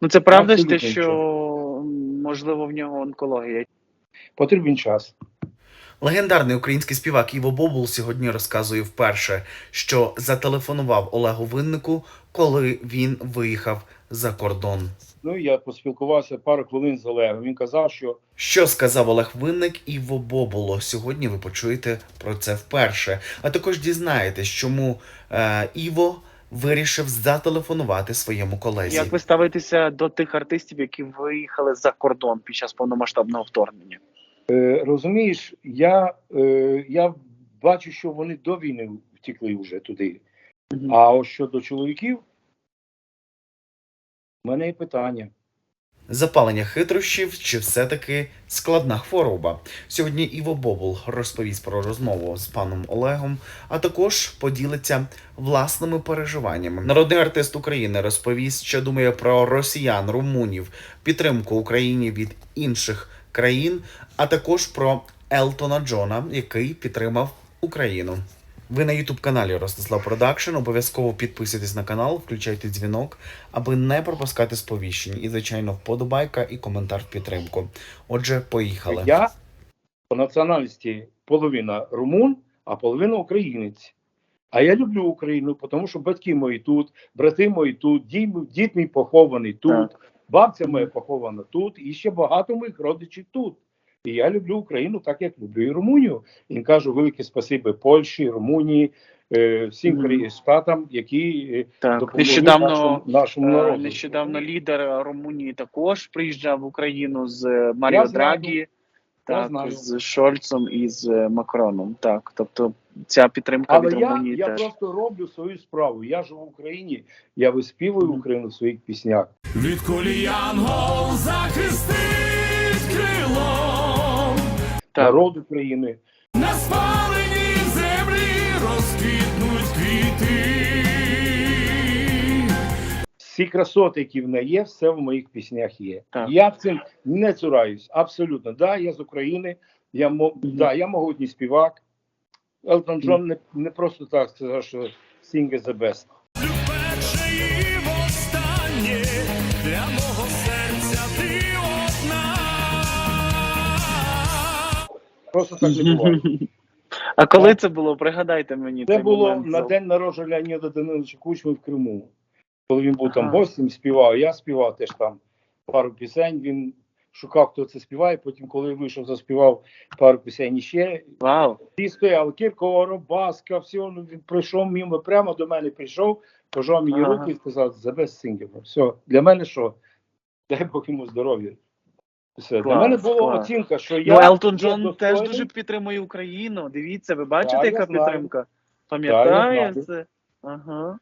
Ну це правда ж те, що можливо в нього онкологія. Потрібен час. Легендарний український співак Іво Бобул сьогодні розказує вперше, що зателефонував Олегу Виннику, коли він виїхав за кордон. Ну я поспілкувався пару хвилин з Олегом. Він казав, що Що сказав Олег Винник Іво Бобуло? Сьогодні ви почуєте про це вперше. А також дізнаєтесь, чому е, Іво вирішив зателефонувати своєму колезі. Як ви ставитеся до тих артистів, які виїхали за кордон під час повномасштабного вторгнення? е, розумієш, я, е, я бачу, що вони до війни втікли вже туди. А ось щодо чоловіків, в мене є питання. Запалення хитрощів чи все-таки складна хвороба? Сьогодні Іво Бобул розповість про розмову з паном Олегом, а також поділиться власними переживаннями. Народний артист України розповість, що думає про росіян, румунів, підтримку Україні від інших країн, а також про Елтона Джона, який підтримав Україну. Ви на Ютуб каналі Ростислав Продакшн. Обов'язково підписуйтесь на канал, включайте дзвінок, аби не пропускати сповіщень. І, звичайно, вподобайка і коментар в підтримку. Отже, поїхали. Я по національності половина румун, а половина українець. А я люблю Україну, тому що батьки мої тут, брати мої тут, дід, дід мій похований тут, бабця моя похована тут, і ще багато моїх родичів тут. І я люблю Україну так, як люблю і Румунію. І кажу велике спасибі Польщі, Румунії, е, всім країн штатам, які е, Так, допомогли нещодавно нашому, нашому е, народу. нещодавно лідер Румунії також приїжджав в Україну з Маріо Я. Драгі, Я так, знаю. з Шольцом і з Макроном. Так, тобто ця підтримка Але від я, Румунії я теж. просто роблю свою справу. Я живу в Україні, я виспівую. Україну в своїх піснях. Від кулі янгол Народ України. на спаленій землі розквітнуть квіти. Всі красоти, які в неї є, все в моїх піснях є. Так. Я цим не цураюсь. Абсолютно. Да, я з України, я, мо- Мгм. да, я могутній співак. Елтон Джон не, не просто так сказав, що sing is the best. Просто так не буває. А коли це було? Пригадайте мені. Це було момент. на день народження Леоніда Даниловича Кучми в Криму. Коли він був там Ага. гостем, співав, я співав теж там пару пісень. Він шукав, хто це співає. Потім, коли вийшов, заспівав пару пісень іще. Вау. І стояв Кіркоро, Баска, все, ну, він прийшов мимо, прямо до мене прийшов, пожав мені Ага. руки і сказав, за без сингер. Все, для мене що? Дай Бог йому здоров'я. Все. Для мене була клас. оцінка, що Ну, я Елтон є Джон теж дуже підтримує Україну. Дивіться, ви бачите, Так, я яка знаю. підтримка? Так, я це? Ага.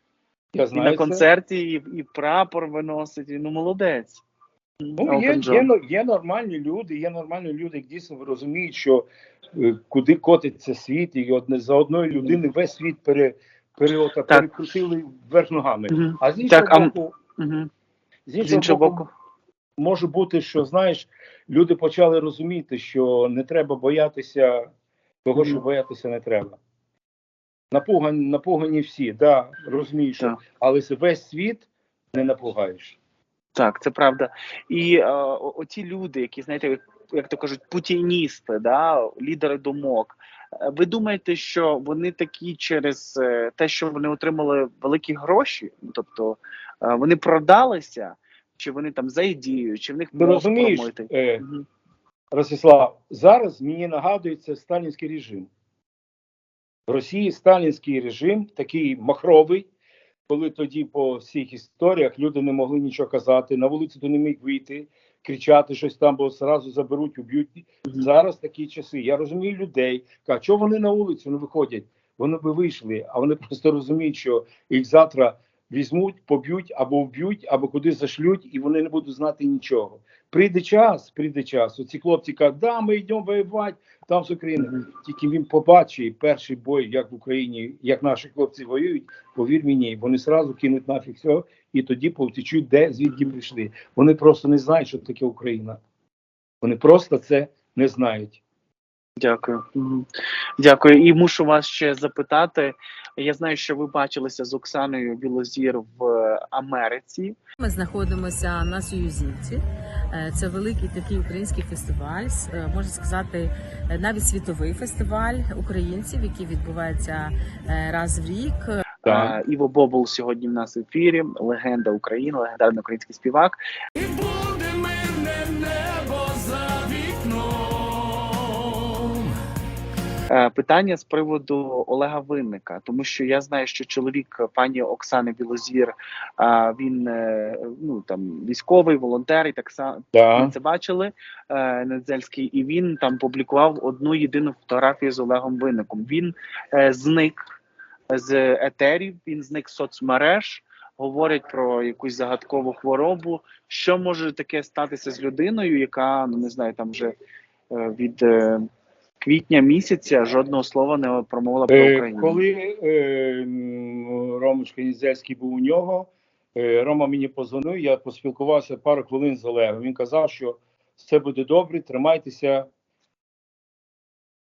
я І знаю на це. концерті, і, і прапор виносить. і, Ну, молодець. Ну, Елтон є, Джон. є, но- є нормальні люди, є нормальні люди, які дійсно розуміють, що е, куди котиться світ, і одне за одної людини весь світ пере, пере, ота, Так. перекрутили вверх ногами. Мгм. А з іншого Так, а м- боку, Мгм. з іншого, З іншого боку, боку. Може бути, що знаєш, люди почали розуміти, що не треба боятися того, що боятися не треба. Напугані, напугані всі, да, розумієш, Так. але весь світ не напугаєш. Так, це правда. І е, оці люди, які знаєте, як, як то кажуть, путіністи, да, лідери думок. е, Ви думаєте, що вони такі через е, те, що вони отримали великі гроші? Ну, Тобто е, вони продалися, чи вони там за ідею, чи в них мозк розумієш, е, Мгм. Ростислав, зараз мені нагадується сталінський режим. В Росії сталінський режим такий махровий, коли тоді по всіх історіях люди не могли нічого казати, на вулицю ти не міг вийти, кричати щось там, бо зразу заберуть, уб'ють. Мгм. Зараз такі часи. Я розумію людей. Кажуть, що вони на вулицю не виходять? Вони би вийшли, а вони просто розуміють, що їх завтра візьмуть, поб'ють або вб'ють, або кудись зашлють, і вони не будуть знати нічого. Прийде час, прийде час. Оці хлопці кажуть, да, ми йдемо воювати там з України. Тільки він побачить перший бой, як в Україні, як наші хлопці воюють, повір мені, вони сразу кинуть нафіг все, і тоді повтечуть, де звідки прийшли. Вони просто не знають, що таке Україна. Вони просто це не знають. Дякую. Дякую. І мушу вас ще запитати. Я знаю, що ви бачилися з Оксаною Білозір в Америці. Ми знаходимося на Союзівці. Е, Це великий такий український фестиваль, е, можна сказати, е, навіть світовий фестиваль українців, який відбувається е, раз в рік. Так. Е, Іво Бобул сьогодні в нас в ефірі. Легенда України, легендарний український співак. Питання з приводу Олега Винника, тому що я знаю, що чоловік пані Оксани Білозір, е, він е, ну там військовий волонтер, і так само Да. Ми це бачили е, Недзельський, і він там публікував одну єдину фотографію з Олегом Винником. Він е, зник з етерів, він зник з соцмереж. Говорять про якусь загадкову хворобу. Що може таке статися з людиною, яка ну не знаю, там вже е, від е, квітня місяця жодного слова не промовила про Е, Україну. коли е, м, Ромочка Нізельський був у нього, е, Рома мені позвонив, я поспілкувався пару хвилин з Олегом. Він казав, що все буде добре, тримайтеся.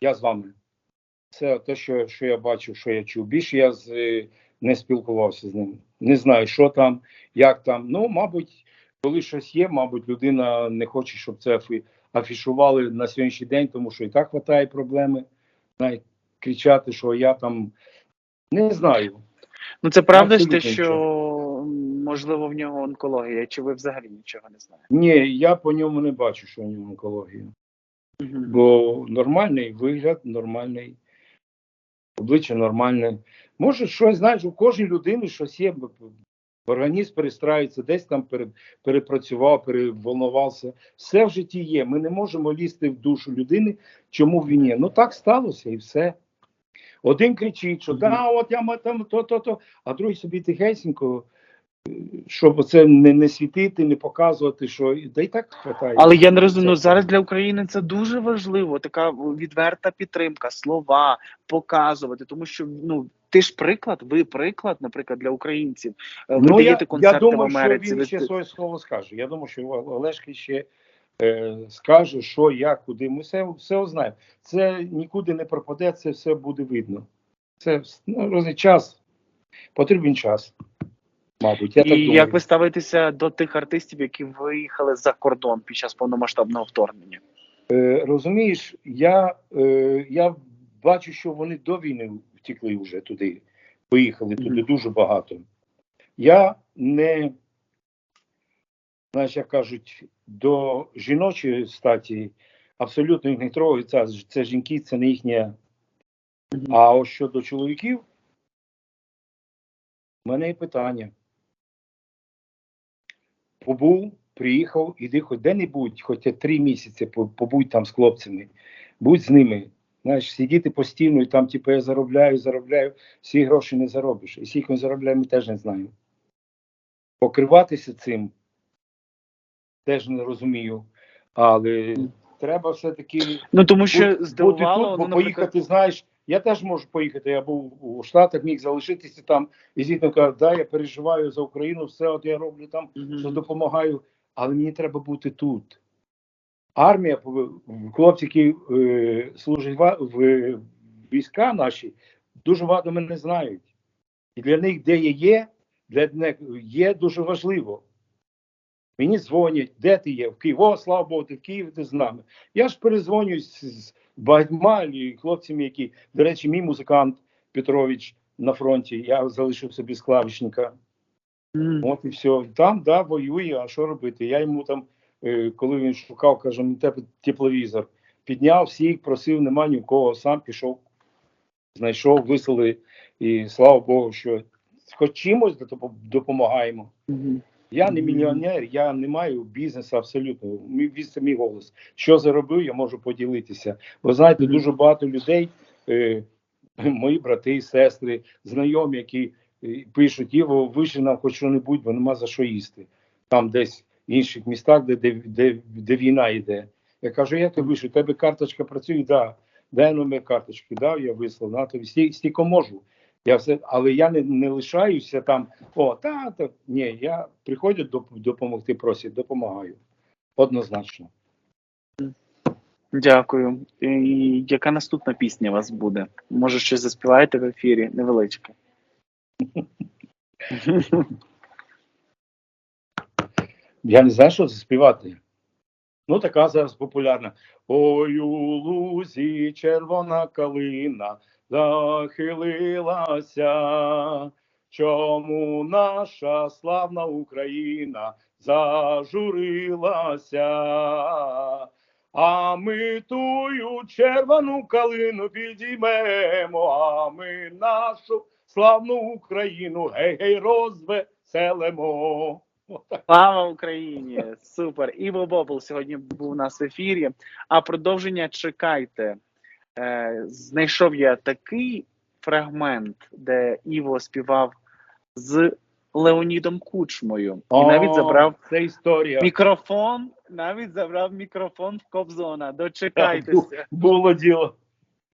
Я з вами. Це те, що, що я бачив, що я чув. Більше я з, е, не спілкувався з ним. Не знаю, що там, як там. Ну, мабуть, коли щось є, мабуть, людина не хоче, щоб це афі- афішували на сьогоднішній день, тому що і так вистачає проблеми. Навіть кричати, що я там не знаю. Ну це правда ж те, що можливо в нього онкологія, чи ви взагалі нічого не знаєте? Ні, я по ньому не бачу, що у нього онкологія. Мгм. Бо нормальний вигляд, нормальний, обличчя нормальне. Може, щось знаєш, у кожній людини щось є. Організм перестраюється, десь там перепрацював, переволнувався. Все в житті є. Ми не можемо лізти в душу людини, чому він є. Ну так сталося і все. Один кричить, що да, от я там то-то, то, а другий собі тихесенько, щоб це не, не світити, не показувати, що да й так хватає. Але я не розумію, ну, Це- зараз для України це дуже важливо. Така відверта підтримка, слова показувати, тому що ну ти ж приклад, ви приклад, наприклад, для українців. Е, Ви Ну, я, даєте концерти я думаю, в Америці. що він ви- ще своє слово скаже. Я думаю, що Олешки ще е, скаже, що, як, куди. Ми все, все узнаємо. Це нікуди не пропаде, це все буде видно. Це ну, час. Потрібен час. Мабуть, я так думаю. як ви ставитеся до тих артистів, які виїхали за кордон під час повномасштабного вторгнення? Е, розумієш, я, е, я бачу, що вони до війни втекли вже туди, поїхали туди Мгм. дуже багато. Я не, знаєш, як кажуть, до жіночої статі абсолютно їх не трогаю. Це, це жінки, це не їхня. А ось щодо чоловіків, в мене є питання. Побув, приїхав, іди хоч де-небудь, хоч три місяці побудь там з хлопцями, будь з ними. Знаєш, сидіти постійно і там, типу, я заробляю, заробляю, всі гроші не заробиш. І скільки ми заробляємо, теж не знаємо. Покриватися цим теж не розумію. Але треба все-таки Ну тому що бути- тут, ну, бо наприклад, поїхати, знаєш, я теж можу поїхати. Я був у Штатах, міг залишитися там, і звідти каже, да, я переживаю за Україну, все от я роблю там, Мгм. що допомагаю, але мені треба бути тут. Армія, хлопці, які е, служать ва- в війська наші, дуже багато мене знають. І для них, де я є, для них є дуже важливо. Мені дзвонять, де ти є? В Києві. О, слава Богу, ти в Києві, ти з нами. Я ж перезвонюю з, багатьма хлопцями, які, до речі, мій музикант Петрович на фронті, я залишив собі з клавішника. М. От і все. Там, да, воює, а що робити? Я йому там, е, коли він шукав, каже, мені тебе тепловізор. Підняв всіх, просив, нема ні в кого, сам пішов, знайшов, вислали. І слава Богу, що хоч чимось допо- допомагаємо. Мгм. Я не мільйонер, я не маю бізнесу абсолютно. Мій це мій голос. Що заробив, я можу поділитися. Ви знаєте, дуже багато людей, е, мої брати і сестри, знайомі, які е, пишуть, Іво, вишли нам хоч що-небудь, бо нема за що їсти. Там десь в інших містах, де, де, де, де війна йде. Я кажу, як ти вийшов, у тебе карточка працює, да. Дай номер карточки, дав, я вислав, на тобі стільки, стільки можу. Я все, але я не, не лишаюся там. О, та, та ні, я приходять допомогти, просять, допомагаю. Однозначно. Дякую. І яка наступна пісня у вас буде? Може, щось заспіваєте в ефірі? Невеличке. Я не знаю, що заспівати. Ну, така зараз популярна. Ой, у лузі червона калина захилилася. Чому наша славна Україна зажурилася? А ми тую червону калину підіймемо, а ми нашу славну Україну гей-гей розвеселимо. Слава Україні! Супер! Іво Бобл сьогодні був у нас в ефірі. А продовження чекайте. Е, знайшов я такий фрагмент, де Іво співав з Леонідом Кучмою. І навіть забрав Це історія. мікрофон, навіть забрав мікрофон в Кобзона. Дочекайтеся. Було діло.